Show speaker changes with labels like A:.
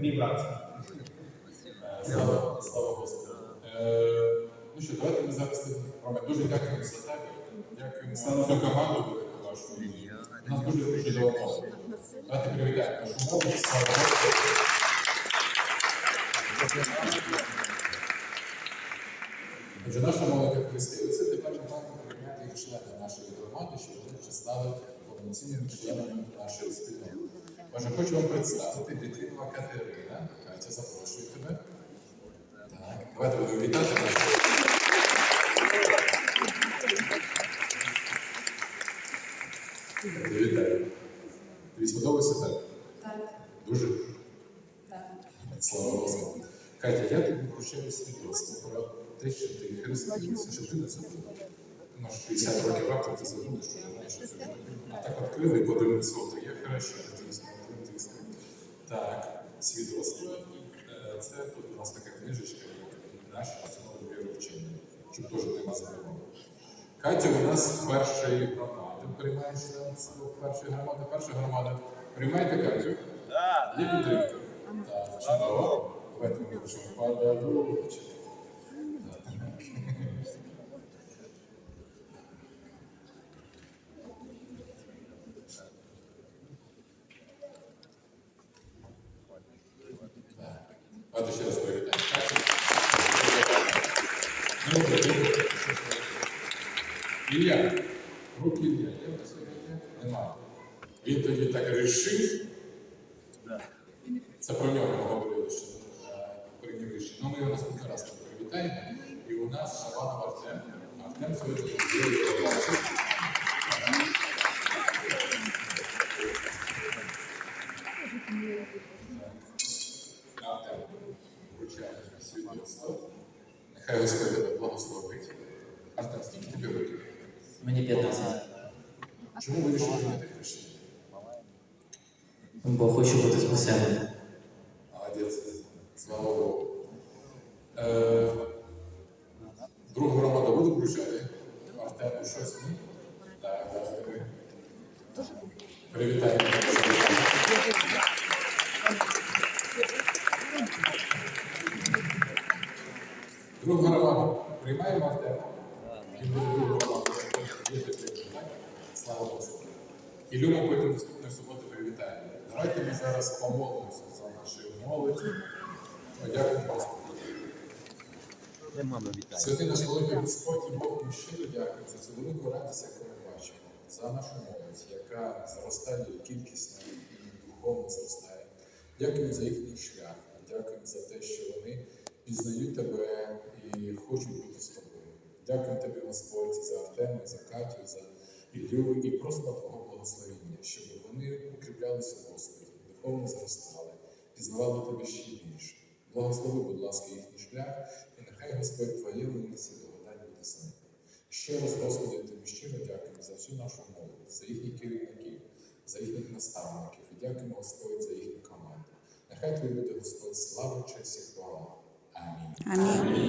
A: мій брат.
B: Е, Слава, слава Господу. Е, ну що, давайте ми зараз Роме, дуже дякуємо за тебе. Дякуємо за всю команду вашу. Нас дуже дуже довго. Давайте привітаємо нашу мову. Слава Господу. Отже, наша молодь Христи, це тепер ми маємо прийняти їх члени нашої громади, щоб вони вже стали повноцінними членами нашої. Отже, хочу вам представити дитину Катерина. Катя, запрошую тебе. Так, давайте будемо вітати. Вітаю. Тобі сподобався так?
C: Так,
B: Дуже.
C: так.
B: Слава Господу. Катя, я тобі вручаю свідоцтво про те, що ти хрестився, що ти не забув. Ну, 60 років раптом ти забудеш, що ти знаєш, що. А так відкрили і подивилися, от дійсно тиск. Так, свідоцтво. Е, Це тут у нас така книжечка, як наші основи віри вчення, щоб теж нема забували. Катя у нас першої громади приймає членство першої громади. Перша громада. Приймайте Катю. Є підтримка. Так, чудово. Давайте ми пишемо подаруночок. Так. Давайте ще раз привітаємо. Ну, добре. Ілля, руки Ілля, є в нас Ілля? Нема. Він тоді так рішив. Це про нього ми говорили, що е, прийняв рішення. Ну, ми його наступний раз привітаємо. І у нас Шабанов Артем. Артем сьогодні побачив. Нехай Господь тебе благословить. Артем, скільки тобі років?
D: Мені 15.
B: Чому ви вирішили прийняти хрещення?
D: Бо хочу бути спасеним.
B: Молодець. Слава Богу. Е, другу громаду буду вручати? Артему щось? Ні? Так, давайте ми. Привітаємо. Другу громаду приймаємо підтримка, так? Слава Господу. І Люма потім наступної суботи привітаємо. Давайте ми зараз помолимося за нашу молодь. Подякуємо Господу. Святий наш великий Господь і Бог ми щиро дякуємо за цю велику радість, яку ми бачимо, за нашу молодь, яка зростає кількісно і духовно зростає. Дякуємо за їхній шлях, дякуємо за те, що вони пізнають тебе і хочуть бути з тобою. Дякуємо тобі, Господь, за Артема, за Катю, за Іллю і просто Твого благословення, щоб вони укріплялися в Господі, духовно зростали, пізнавали тебе ще більше. Благослови, будь ласка, їхній шлях, і нехай Господь Твоє милості благодать буде з ними. Ще раз, Господи, тобі щиро дякуємо за всю нашу молодь, за їхніх керівників, за їхніх наставників. І дякуємо, Господь, за їхню команду. Нехай Тобі буде, Господь, слава, честь і хвала. 阿
C: 弥。